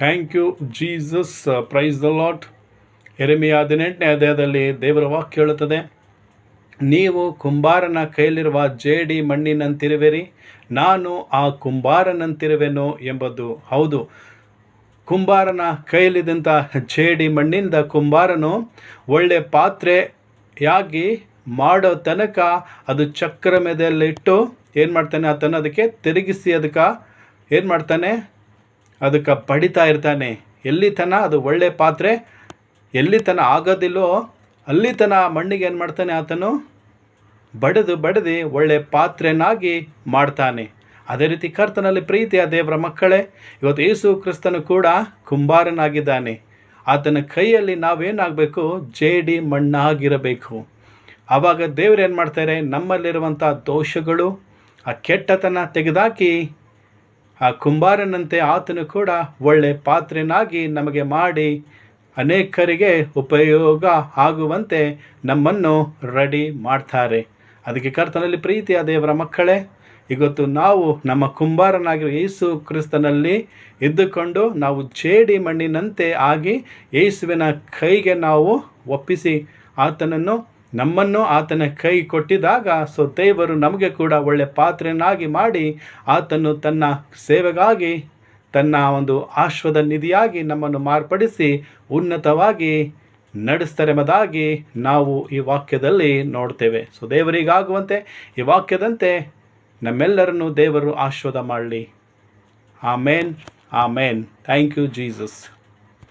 Thank you Jesus praise the Lord ಎರೆಮೆಯ ಹದಿನೆಂಟನೇ ಅಧ್ಯಾಯದಲ್ಲಿ ದೇವರ ವಾಕ್ಯ ಹೇಳುತ್ತದೆ, ನೀವು ಕುಂಬಾರನ ಕೈಯಲ್ಲಿರುವ ಜೇಡಿ ಮಣ್ಣಿನಂತಿರುವಿರಿ, ನಾನು ಆ ಕುಂಬಾರನಂತಿರುವೆನು ಎಂಬುದು ಹೌದು. ಕುಂಬಾರನ ಕೈಯಲ್ಲಿದ್ದಂಥ ಜೇಡಿ ಮಣ್ಣಿಂದ ಕುಂಬಾರನು ಒಳ್ಳೆ ಪಾತ್ರೆಯಾಗಿ ಮಾಡೋ ತನಕ ಅದು ಚಕ್ರ ಮೇದಲ್ಲಿಟ್ಟು ಏನು ಮಾಡ್ತಾನೆ ಆತನ ಅದಕ್ಕೆ ತಿರುಗಿಸಿ ಅದಕ್ಕೆ ಏನು ಮಾಡ್ತಾನೆ ಅದಕ್ಕೆ ಬಡಿತಾ ಇರ್ತಾನೆ. ಎಲ್ಲಿ ತನ ಅದು ಒಳ್ಳೆ ಪಾತ್ರೆ. ಎಲ್ಲಿ ತನ ಆಗೋದಿಲ್ಲೋ? ಅಲ್ಲಿ ತನ ಮಣ್ಣಿಗೆ ಏನು ಮಾಡ್ತಾನೆ ಆತನು? ಬಡಿದು ಬಡಿದು ಒಳ್ಳೆ ಪಾತ್ರೆನಾಗಿ ಮಾಡ್ತಾನೆ. ಅದೇ ರೀತಿ ಕರ್ತನಲ್ಲಿ ಪ್ರೀತಿಯ ದೇವರ ಮಕ್ಕಳೇ, ಇವತ್ತು ಯೇಸು ಕ್ರಿಸ್ತನು ಕೂಡ ಕುಂಬಾರನಾಗಿದ್ದಾನೆ. ಆತನ ಕೈಯಲ್ಲಿ ನಾವೇನಾಗಬೇಕು? ಜೇಡಿ ಮಣ್ಣಾಗಿರಬೇಕು. ಆವಾಗ ದೇವ್ರು ಏನು ಮಾಡ್ತಾರೆ? ನಮ್ಮಲ್ಲಿರುವಂಥ ದೋಷಗಳು ಆ ಕೆಟ್ಟತನ ತೆಗೆದಾಕಿ ಆ ಕುಂಬಾರನಂತೆ ಆತನು ಕೂಡ ಒಳ್ಳೆ ಪಾತ್ರೆನಾಗಿ ನಮಗೆ ಮಾಡಿ ಅನೇಕರಿಗೆ ಉಪಯೋಗ ಆಗುವಂತೆ ನಮ್ಮನ್ನು ರೆಡಿ ಮಾಡ್ತಾರೆ. ಅದಕ್ಕೆ ಕರ್ತನಲ್ಲಿ ಪ್ರೀತಿಯ ದೇವರ ಮಕ್ಕಳೇ, ಇವತ್ತು ನಾವು ನಮ್ಮ ಕುಂಬಾರನಾಗಿರೋ ಯೇಸು ಕ್ರಿಸ್ತನಲ್ಲಿ ಇದ್ದುಕೊಂಡು ನಾವು ಜೇಡಿ ಮಣ್ಣಿನಂತೆ ಆಗಿ ಯೇಸುವಿನ ಕೈಗೆ ನಾವು ಒಪ್ಪಿಸಿ ಆತನನ್ನು ನಮ್ಮನ್ನು ಆತನ ಕೈ ಕೊಟ್ಟಿದಾಗ ಸೊ ದೇವರು ನಮಗೆ ಕೂಡ ಒಳ್ಳೆ ಪಾತ್ರನಾಗಿ ಮಾಡಿ ಆತನು ತನ್ನ ಸೇವೆಗಾಗಿ, ತನ್ನ ಒಂದು ಆಶ್ವದ ನಿಧಿಯಾಗಿ ನಮ್ಮನ್ನು ಮಾರ್ಪಡಿಸಿ ಉನ್ನತವಾಗಿ ನಡೆಸ್ತಾರೆ ಎಂಬುದಾಗಿ ನಾವು ಈ ವಾಕ್ಯದಲ್ಲಿ ನೋಡ್ತೇವೆ. ಸೊ, ದೇವರಿಗಾಗುವಂತೆ ಈ ವಾಕ್ಯದಂತೆ ನಮ್ಮೆಲ್ಲರನ್ನು ದೇವರು ಆಶ್ವದ ಮಾಡಲಿ. Amen amen. Thank you Jesus.